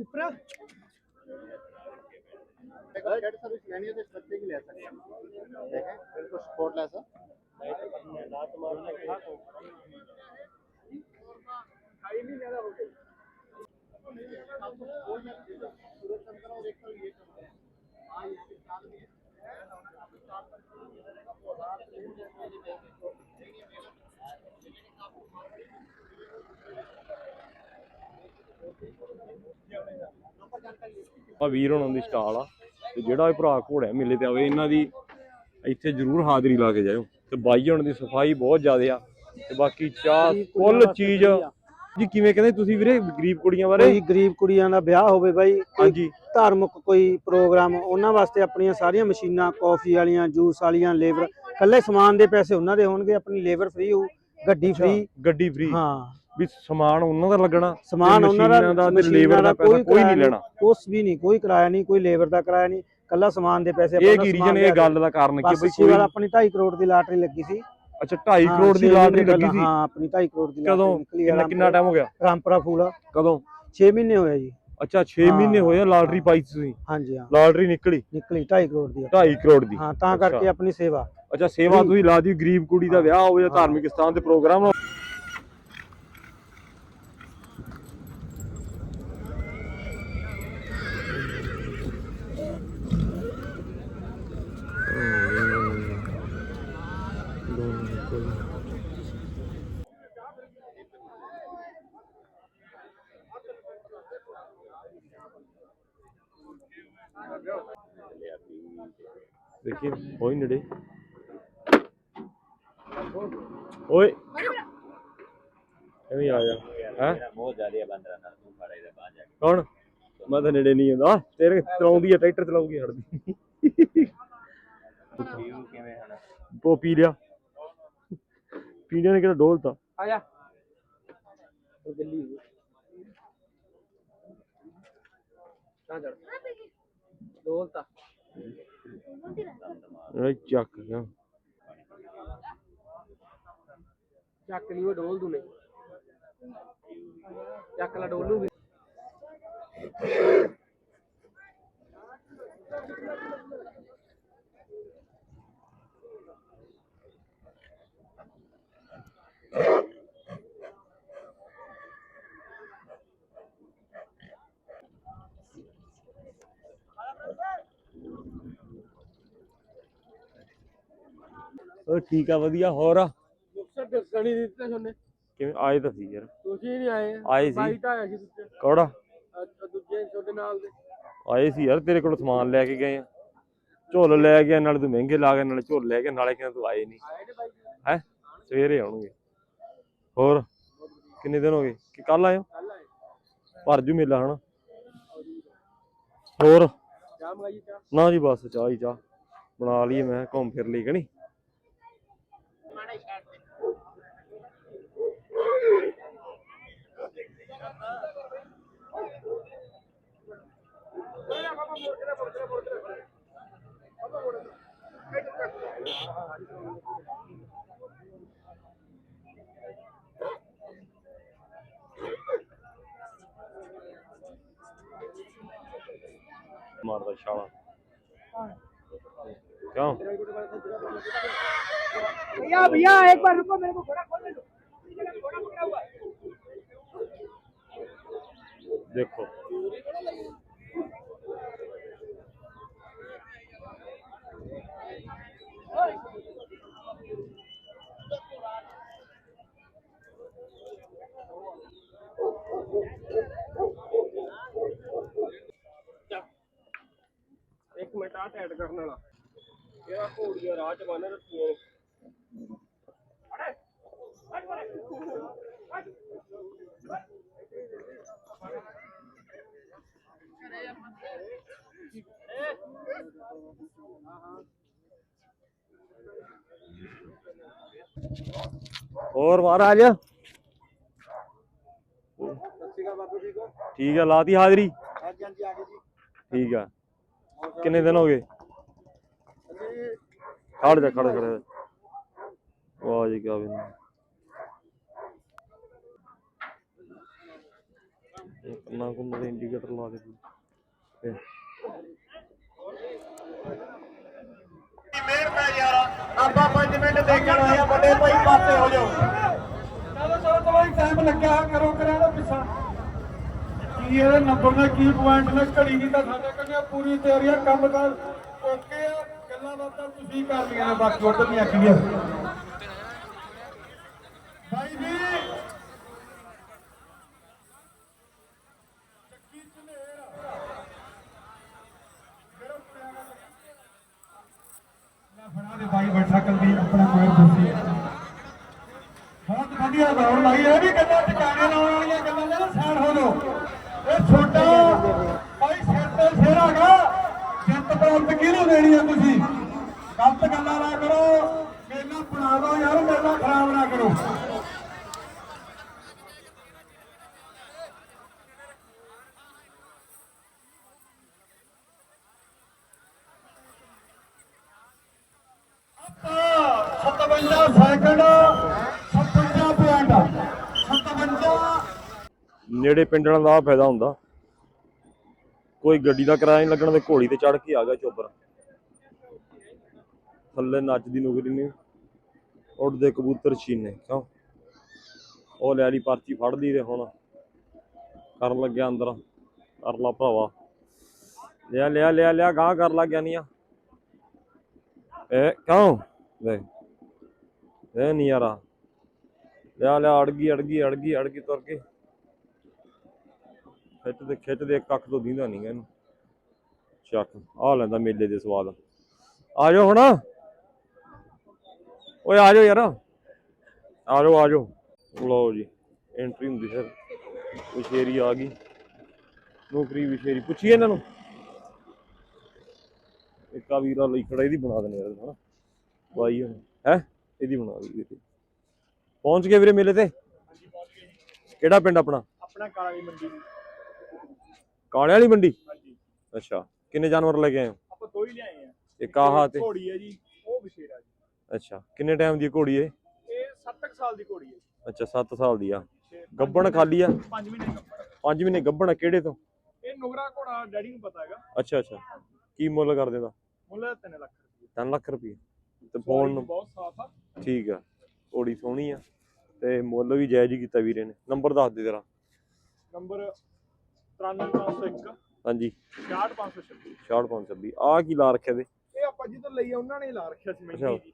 ਉਪਰਾ debt service लेनी है तो इस बच्चे की ले सकते हैं देखें बिल्कुल सपोर्ट लेस है ਆ ਵੀਰ ਹੋਣਾ ਦੀ ਸਟਾਲ ਆ ਤੇ ਜਿਹੜਾ ਇਹ ਭਰਾ ਘੋੜਿਆ ਮੇਲੇ ਤੇ ਆਵੇ ਇਹਨਾਂ ਦੀ ਇੱਥੇ ਜ਼ਰੂਰ ਹਾਜ਼ਰੀ ਲਾ ਕੇ ਜਾਇਓ। ਤੇ ਬਾਈ ਹੋਣ ਦੀ ਸਫ਼ਾਈ ਬਹੁਤ ਜ਼ਿਆਦਾ ਆ ਤੇ ਬਾਕੀ ਚਾਹ ਕੁੱਲ ਚੀਜ਼ ਜੀ ਕਿਵੇਂ ਕਹਿੰਦੇ ਤੁਸੀਂ ਵੀਰੇ ਗਰੀਬ ਕੁੜੀਆਂ ਬਾਰੇ? ਕੋਈ ਗਰੀਬ ਕੁੜੀਆਂ ਦਾ ਵਿਆਹ ਹੋਵੇ ਬਾਈ ਹਾਂਜੀ। ਧਾਰਮਿਕ ਕੋਈ ਪ੍ਰੋਗਰਾਮ ਉਹਨਾਂ ਵਾਸਤੇ ਆਪਣੀਆਂ ਸਾਰੀਆਂ ਮਸ਼ੀਨਾਂ ਕਾਫੀ ਵਾਲੀਆਂ ਜੂਸ ਵਾਲੀਆਂ ਲੇਬਰ ਕੱਲੇ ਸਮਾਨ ਦੇ ਪੈਸੇ ਉਹਨਾਂ ਦੇ ਹੋਣਗੇ ਆਪਣੀ ਲੇਬਰ ਫ੍ਰੀ ਹੋਊ ਗੱਡੀ ਫ੍ਰੀ ਗੱਡੀ ਫ੍ਰੀ ਹਾਂ। ਵੀ ਸਮਾਨ ਉਹਨਾਂ ਦਾ ਲੱਗਣਾ ਸਮਾਨ ਉਹਨਾਂ ਦਾ ਤੇ ਲੇਬਰ ਦਾ ਪੈਸਾ ਕੋਈ ਨਹੀਂ ਲੈਣਾ। ਕੁਛ ਵੀ ਨਹੀਂ ਕੋਈ ਕਿਰਾਇਆ ਨਹੀਂ ਕੋਈ ਲੇਬਰ ਦਾ ਕਿਰਾਇਆ ਨਹੀਂ ਕੱਲਾ ਸਮਾਨ ਦੇ ਪੈਸੇ ਇਹ ਕੀ ਰੀਜਨ ਇਹ ਗੱਲ ਦਾ ਕਾਰਨ ਕੀ ਬਈ ਕੋਈ ਆਪਣੀ 2.5 ਕਰੋੜ ਦੀ ਲਾਟਰੀ ਲੱਗੀ ਸੀ। ਅੱਛਾ 2.5 ਹਾਂ, ਕਰੋੜ ਦੀ ਲਾਟਰੀ ਲੱਗੀ ਸੀ? ਹਾਂ ਆਪਣੀ 2.5 ਕਰੋੜ ਦੀ ਕਦੋਂ? ਕਿੰਨਾ ਟਾਈਮ ਹੋ ਗਿਆ? ਰਾਮਪੁਰਾ ਫੂਲ ਕਦੋਂ? 6 ਮਹੀਨੇ ਹੋਏ ਜੀ। ਅੱਛਾ 6 ਹਾਂ। ਮਹੀਨੇ ਹੋਏ ਲਾਟਰੀ ਪਾਈ ਤੁਸੀਂ? ਹਾਂਜੀ ਹਾਂ। ਲਾਟਰੀ ਨਿਕਲੀ? ਨਿਕਲੀ 2.5 ਕਰੋੜ ਦੀ 2.5 ਕਰੋੜ ਦੀ। ਹਾਂ ਤਾਂ। ਕਰਕੇ ਆਪਣੀ ਸੇਵਾ। ਅੱਛਾ ਸੇਵਾ ਤੁਸੀਂ ਲਾ ਦੀ ਗਰੀਬ ਕੁੜੀ ਦਾ ਵਿਆਹ ਹੋਵੇ ਜਾਂ। ਧਾਰਮਿਕ ਸਥਾਨ ਤੇ ਪ੍ਰੋਗਰਾਮ ਹੋਵੇ। ਦੇਖੀ ਹੋਈ ਨੇੜੇ ਐਵੇਂ ਆ ਜਾ ਹੈ ਬਹੁਤ ਜ਼ਿਆਦਾ ਬੰਦਰਾ ਨਾਲ ਤੂੰ ਫੜਾ ਇਹਦਾ ਬਾਹਰ ਜਾ ਕੇ ਕੌਣ ਮੈਂ ਤਾਂ ਨੇੜੇ ਨਹੀਂ ਆਉਂਦਾ ਤੇਰੇ ਚਲਾਉਂਦੀ ਆ ਟਰੈਕਟਰ ਚਲਾਉਗੀ ਹੜਦੀ ਕਿਵੇਂ ਹਨਾ ਉਹ ਪੀ ਲਿਆ ਪੀਣੇ ਨੇ ਕਿਹੜਾ ਡੋਲਤਾ ਆ ਜਾ ਦਿੱਲੀ ਨਾ ਜੜ ਇਹ ਚੱਕ ਗਿਆ। ਚੱਕ ਲਈ ਉਹ ਡੋਲ ਦੂ ਨਹੀਂ ਚੱਕ ਲਾ ਡੋਲੂਗੀ ਉਹ ਠੀਕ ਆ ਵਧੀਆ ਹੋਰ? ਆ ਮੁਕਸਰ ਦੱਸਣ ਹੀ ਦਿੱਤਾ ਤੁਹਾਨੂੰ ਕਿਵੇਂ? ਆਏ ਤਾਂ ਸੀ ਯਾਰ। ਤੁਸੀਂ ਨਹੀਂ ਆਏ। ਆਏ ਸੀ। ਬਾਈਟ ਆਇਆ ਸੀ ਦੂਜੇ। ਕੌੜਾ? ਅ- ਦੂਜੇ ਤੁਹਾਡੇ ਨਾਲ ਦੇ। ਆਏ ਸੀ ਯਾਰ ਤੇਰੇ ਕੋਲ ਸਮਾਨ ਲੈ ਕੇ ਗਏ ਆ। ਝੋਲ ਲੈ ਗਿਆ ਨਾਲੇ ਤੂੰ ਮਹਿੰਗੇ ਲਾ ਗਿਆ ਨਾਲੇ ਝੋਲ ਲੈ ਕੇ ਨਾਲੇ ਕਹਿੰਦਾ ਤੂੰ ਆਏ ਨਹੀਂ। ਹੈ? ਸਵੇਰੇ ਆਉਣਗੇ। ਹੋਰ? ਕਿੰਨੇ ਦਿਨ ਹੋ ਗਏ? ਕਿ ਕੱਲ ਆਇਓ ਭਰ ਜੂ ਮੇਲਾ ਹਨਾ। ਹੋਰ? ਚਾਹ ਮੰਗਾਈ ਚਾਹ? ਨਾ ਜੀ ਬਸ ਚਾਹ ਹੀ ਚਾਹ। ਬਣਾ ਲਈਏ ਮੈਂ ਘੁੰਮ ਫਿਰ ਲਈ ਕਿ ਨਹੀਂ? ਮਾਰਦਾ ਛਾਲਾ ਕਿਉਂ भैया भैया एक बार रुको मेरे को घोड़ा खोलने दो घोड़ा ਕਰਨ ਵਾਲਾ। ਇਹਦਾ ਘੋੜੀਆਂ ਰਾਹ ਚ ਬੰਨ ਰੱਖੀਆਂ ਨੇ ਹੋਰ ਮਹਾਰਾਜ। ਸਤਿ ਸ਼੍ਰੀ ਅਕਾਲ ਬਾਬੂ ਠੀਕ ਹੋ? ਠੀਕ ਆ ਲਾਤੀ ਹਾਜ਼ਰੀ? ਹਾਂਜੀ ਹਾਂਜੀ ਆ ਗਏ ਜੀ। ਠੀਕ ਆ। ਕਿੰਨੇ ਦਿਨ ਹੋ? ਗਏ? ਖੜ ਜਾ ਖੜ ਜਾ, ਖੜ ਜਾ। ਵਾਹ ਜੀ ਕਿਆ ਵੀ ਕੰਨਾ ਕੁੰਨਾ ਦੇ ਇੰਡੀਕੇਟਰ ਲਾ ਦੇ। ਤੇ ਮੇਰ ਪੈ ਯਾਰ। ਆਪਾਂ 5 ਮਿੰਟ ਦੇਖਣ ਆਇਆ ਵੱਡੇ ਭਾਈ ਪਾਸੇ ਹੋ ਜਾਓ। ਚਲੋ ਚਲੋ ਚਲੋ ਇੱਕ ਟਾਈਮ ਲੱਗਿਆ ਕਰੋ ਕਰਿਆ ਨਾ ਪਿੱਛਾ। ਕੀ ਇਹਦੇ ਨੰਬਰ ਨੇ ਕੀ ਪੁਆਇੰਟ ਨੇ ਘੜੀ ਦੀ ਤਾਂ ਸਾਡੇ ਕੰਨੇ ਪੂਰੀ ਤਿਆਰੀ ਆ ਕੰਮ ਕਰ। ਤੁਸੀਂ ਕਰ ਲਈਆਂ ਬਾਕੀ ਉਧਰ ਨਹੀਂ ਆਖੀਆਂ ਭਾਈ ਜੀ ਚੱਕੀ ਝਨੇਰ ਮੇਰਾ ਪੁਰਾਣਾ ਲੈ ਫੜਾ ਦੇ ਬਾਈ ਬੈਠਾ ਕਲਦੀ ਆਪਣਾ ਕੋਈ ਦੱਸੀ ਬਹੁਤ ਵਧੀਆ ਦੌੜ ਲਾਈ ਇਹ ਵੀ ਗੱਲਾਂ ਟਿਕਾਣੇ ਲਾਉਣ ਵਾਲੀਆਂ ਗੱਲਾਂ ਨੇ ਨਾ ਸਾਈਡ ਹੋ ਜਾਓ ਇਹ ਛੋਟਾ ਬਾਈ ਸਿਰ ਤੇ ਸਿਰ ਹੈਗਾ ਜਿੱਤ ਪ੍ਰਾਪਤ ਕਿਹਨੂੰ ਦੇਣੀ ਆ ਤੁਸੀਂ? ਗਲਤ ਗੱਲਾਂ ਨਾ ਕਰੋ। ਮੇਲਾ ਬਣਾ ਯਾਰ, ਮੇਲਾ ਖਰਾਬ ਨਾ ਕਰੋ। ਨੇੜੇ ਪਿੰਡਾਂ ਦਾ ਫਾਇਦਾ ਹੁੰਦਾ। ਕੋਈ ਗੱਡੀ ਦਾ ਕਿਰਾਇਆ ਨਹੀਂ ਲੱਗਣ ਤੇ ਘੋੜੀ ਤੇ ਚੜ ਕੇ ਆ ਗਿਆ ਚੋਬਰ। ਥੱਲੇ ਨੱਚਦੀ ਨੁਕਰੀ ਨੇ ਉੱਡਦੇ ਕਬੂਤਰ ਛੀਨੇ, ਕਿਉਂ? ਉਹ ਲੈ ਲਈ ਪਰਚੀ ਫੜ ਲਈ ਤੇ ਹੁਣ ਕਰਨ ਲੱਗਿਆ ਅੰਦਰ। ਕਰ ਲਾ ਭਰਾਵਾ। ਲਿਆ ਲਿਆ ਲਿਆ ਲਿਆ ਗਾਂ ਕਰ ਲੱਗ ਗਿਆ ਨੀਆਂ ਕਿਉਂ? ਦੇਖ। ਇਹ ਨਹੀਂ ਯਾਰਾ ਲਿਆ ਲਿਆ ਅੜ ਗਈ ਅੜ ਗਈ ਅੜ ਗਈ ਅੜ ਗਈ ਤੁਰ ਕੇ ਖਿੱਚਦੇ ਖਿੱਚਦੇ ਇੱਕ ਅੱਖ ਤੋਂ ਦੀਂਦਾ ਨਹੀਂ ਇਹਨੂੰ। ਚੱਕ ਆ ਲੈਂਦਾ ਮੇਲੇ ਦੇ ਸਵਾਦ। ਆ ਜਾਓ ਹੁਣ। ਓਏ ਆ ਜਾਓ ਯਾਰ। ਆ ਜਾਓ ਆ ਜਾਓ। ਲਓ ਜੀ ਐਂਟਰੀ ਹੁੰਦੀ ਫਿਰ ਵਿਸ਼ੇਰੀ ਆ ਗਈ। ਨੌਕਰੀ ਵਿਸ਼ੇਰੀ। ਪੁੱਛੀਏ ਇਹਨਾਂ ਨੂੰ। ਇੱਕ ਆ ਵੀਰਾ ਲਈ ਖੜਾ ਇਹਦੀ ਬਣਾ ਯਾਰ ਹਨਾ ਬਾਈ ਹੁਣ। ਹੈ? ਇਹਦੀ ਬਣਾ ਇਹਦੀ। ਪਹੁੰਚ ਗਏ ਵੀਰੇ ਮੇਲੇ ਤੇ? ਕਿਹੜਾ ਪਿੰਡ ਆਪਣਾ? ਆਪਣਾ ਕਾਲੀ ਮੰਡੀ। ਕਾਲੇ ਵਾਲੀ ਮੰਡੀ? ਹਾਂਜੀ। ਅੱਛਾ। ਕਿੰਨੇ ਜਾਨਵਰ ਲੈ ਕੇ ਆਏ ਹੋ? ਆਪਾਂ ਦੋ ਹੀ ਲਿਆਏ ਆ। ਇੱਕ ਆਹ ਤੇ ਘੋੜੀ ਹੈ ਜੀ ਉਹ ਵਿਸ਼ੇਰਾ ਜੀ। ਅੱਛਾ ਕਿੰਨੇ ਟਾਈਮ ਦੀ ਹੈ ਘੋੜੀ ਇਹ ਇਹ 7 ਸਾਲ ਦੀ ਘੋੜੀ ਹੈ ਅੱਛਾ 7 ਸਾਲ ਦੀ ਆ। ਗੱਬਣ ਖਾਲੀ ਆ? 5 ਮਹੀਨੇ ਕੱਪੜਾ 5 ਮਹੀਨੇ ਗੱਬਣ ਆ, ਕਿਹੜੇ ਤੋਂ? ਇਹ ਨੁਗਰਾ ਘੋੜਾ ਡੈਡੀ ਨੂੰ ਪਤਾ ਹੈਗਾ। ਅੱਛਾ ਅੱਛਾ। ਕੀ ਮੁੱਲ ਕਰ ਦੇਦਾ ਮੁੱਲ 3 ਲੱਖ ਰੁਪਏ। 3 ਲੱਖ ਰੁਪਏ। ਤੇ ਫੋਨ ਨੂੰ ਬਹੁਤ ਸਾਫ਼ ਆ। ਠੀਕ ਆ ਘੋੜੀ ਸੋਹਣੀ ਆ। ਤੇ ਮੁੱਲ ਵੀ ਜਾਇਜ਼ ਕੀਤਾ ਵੀਰੇ ਨੇ। ਨੰਬਰ ਦੱਸ ਦੇ ਜਰਾ। ਨੰਬਰ 93501 ਹਾਂਜੀ। 68526 6526 ਆ ਕੀ ਲਾ ਰੱਖਿਆ ਦੇ ਇਹ ਆਪਾਂ ਜਿੱਧਰ ਲਈ ਆ ਉਹਨਾਂ ਨੇ ਹੀ ਲਾ ਰੱਖਿਆ ਸੀ ਅੱਛਾ। ਮਹਿੰਗੀ ਜੀ।